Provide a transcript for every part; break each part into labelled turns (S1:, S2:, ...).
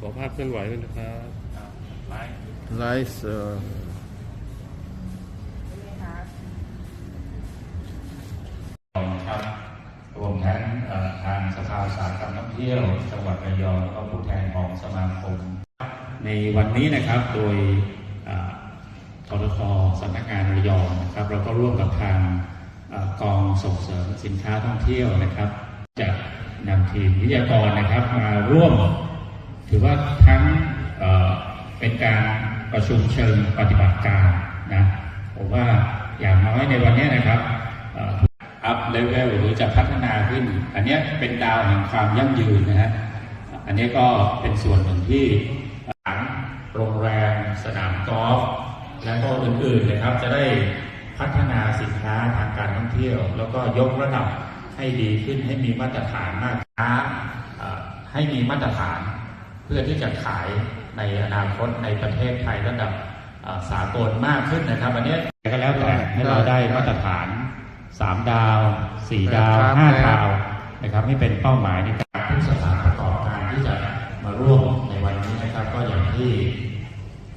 S1: ขอภาพเคลื่อนไหวด้วยนะครับ
S2: ไลฟ์เอ่อ
S3: ครับรวมทั้งเอ่อทางสภาอุตสาหกรรมท่องเที่ยวจังหวัดระยองแล้วก็ผู้แทนของสมาคม ในวันนี้นะครับโดยเอ่อทททสำนักงานระยองนะครับเราก็ร่วมกับทางเอ่อกองส่งเสริมสินค้าท่องเที่ยวนะครับ จะนำทีมวิทยากรนะครับมาร่วม ถือว่าทั้งเเป็นการประชุมเชิงปฏิบัติการนะผมว่าอย่างน้อยในวันนี้นะครับอัพเลเวลหรือจะพัฒนาขึ้น อันนี้เป็นดาวแห่งความยั่งยืนนะฮะอันนี้ก็เป็นส่วนหนึ่งที่โรงแรมสนามกอล์ฟและก็อื่นๆนะครับ จะได้พัฒนาสินค้าทางการท่องเที่ยว แล้วก็ยกระดับให้ดีขึ้นให้มีมาตรฐานมากค้าให้มีมาตรฐาน พื่อที่จะขายในอนาคตในประเทศไทยระดับเอ่อสากลมากขึ้นนะครับอันนี้ก็แล้วแต่ให้เราได้มาตรฐาน 3 ดาว 4 ดาว 5 ดาวนะครับให้เป็นเป้าหมายในการทุกสถานประกอบการที่จะมาร่วมในวันนี้นะครับ ก็อย่างที่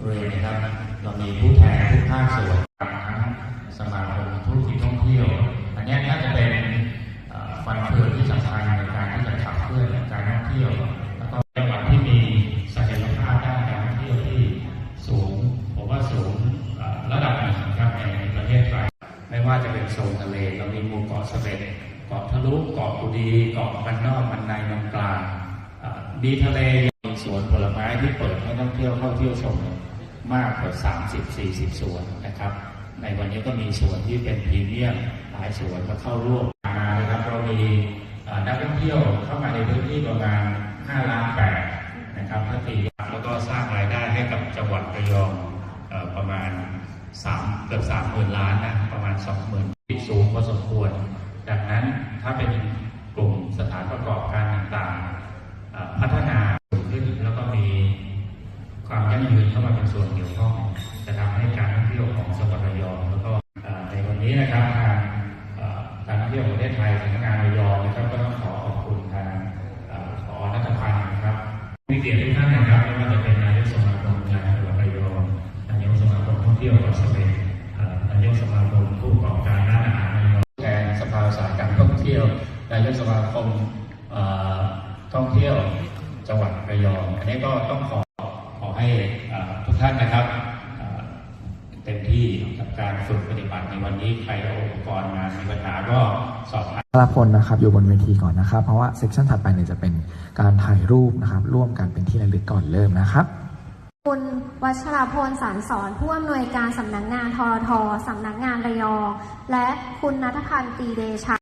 S3: เรียนนะครับ เรามีผู้แทนทุกภาคส่วนทั้งสมาคมธุรกิจท่องเที่ยว อันนี้น่าจะเป็นเอ่อฟันเฟืองที่สำคัญในการที่จะขับเคลื่อนการท่องเที่ยว ว่าจะเป็นโซนทะเลเรามีหมู่เกาะเสม็ดเกาะทะลุเกาะกุดีเกาะมันนอกมันในมันกลางมีทะเลมีสวนผลไม้ที่เปิดให้นักท่องเที่ยวเข้าเที่ยวชมมากกว่า 30-40 สวนนะครับ ในวันนี้ก็มีสวนที่เป็นพรีเมียมหลายสวนก็เข้าร่วมมานะครับเรามีนักท่องเที่ยวเข้ามาในพื้นที่ประมาณ5ล้านแปด สามเกือบสามหมื่นล้านนะประมาณสองหมื่นที่สูงพอสมควร ดังนั้นถ้าเป็นกลุ่มสถานประกอบการต่างๆ พัฒนาขึ้นแล้วก็มีความยั่งยืนเข้ามาเป็นส่วนเกี่ยวข้องจะทำให้การท่องเที่ยวของจังหวัดระยองแล้วก็ กสมาคมผู้ประกอบการร้านอาหารระยองแทนสภาอุตสาหกรรมท่องเที่ยวนายกสมาคมอ่อท่องเที่ยวจังหวัดระยองอันนี้ก็ต้องขอขอให้อ่อทุกท่านนะครับเอ่อเต็มที่กับการฝึกปฏิบัติในวันนี้ใครเอาอุปกรณ์มามีปัญหาก็สอบถาม
S4: พลพลนะครับอยู่บนเวทีก่อนนะครับ เพราะว่าเซสชันถัดไปเนี่ยจะเป็นการถ่ายรูปนะครับ ร่วมกันเป็นที่ระลึกก่อนเริ่มนะครับ
S5: คุณวัชรพลสารสอนผู้อำนวยการสำนักงานทรทสำนักงานระยอง และคุณนัทพันธ์ตรีเดชะ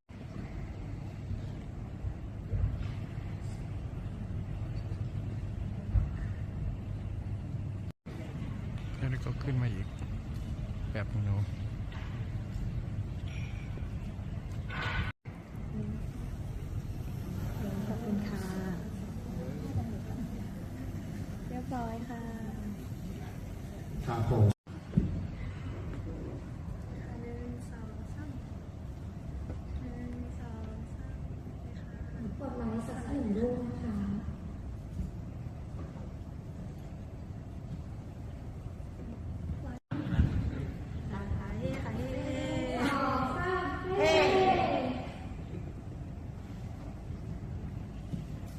S1: แล้วก็ขึ้นมาอีก แบบหนู
S5: ขอบคุณค่ะ เรียบร้อยค่ะ
S4: ครับผม
S5: หนึ่งสองสามหนึ่งสองสามกดไลค์สักหนึ่งรูปนะคะ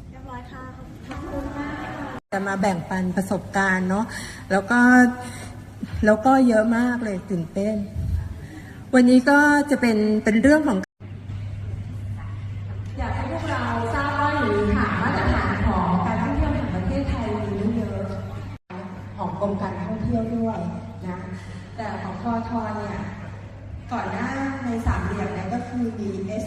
S5: เรียบร้อยค่ะ ขอบคุณมาก
S6: จะมาแบ่งปันประสบการณ์เนาะแล้วก็แล้วก็เยอะมากเลยตื่นเต้น วันนี้ก็จะเป็นเป็นเรื่องของ อยากให้พวกเราทราบว่าหรือหามาตรฐานของการท่องเที่ยวแห่งประเทศไทยมีไม่เยอะของกรมการท่องเที่ยวด้วยนะแต่ของทอทเนี่ยก่อนหน้าในสามเหลี่ยมเนี่ยก็คือมี S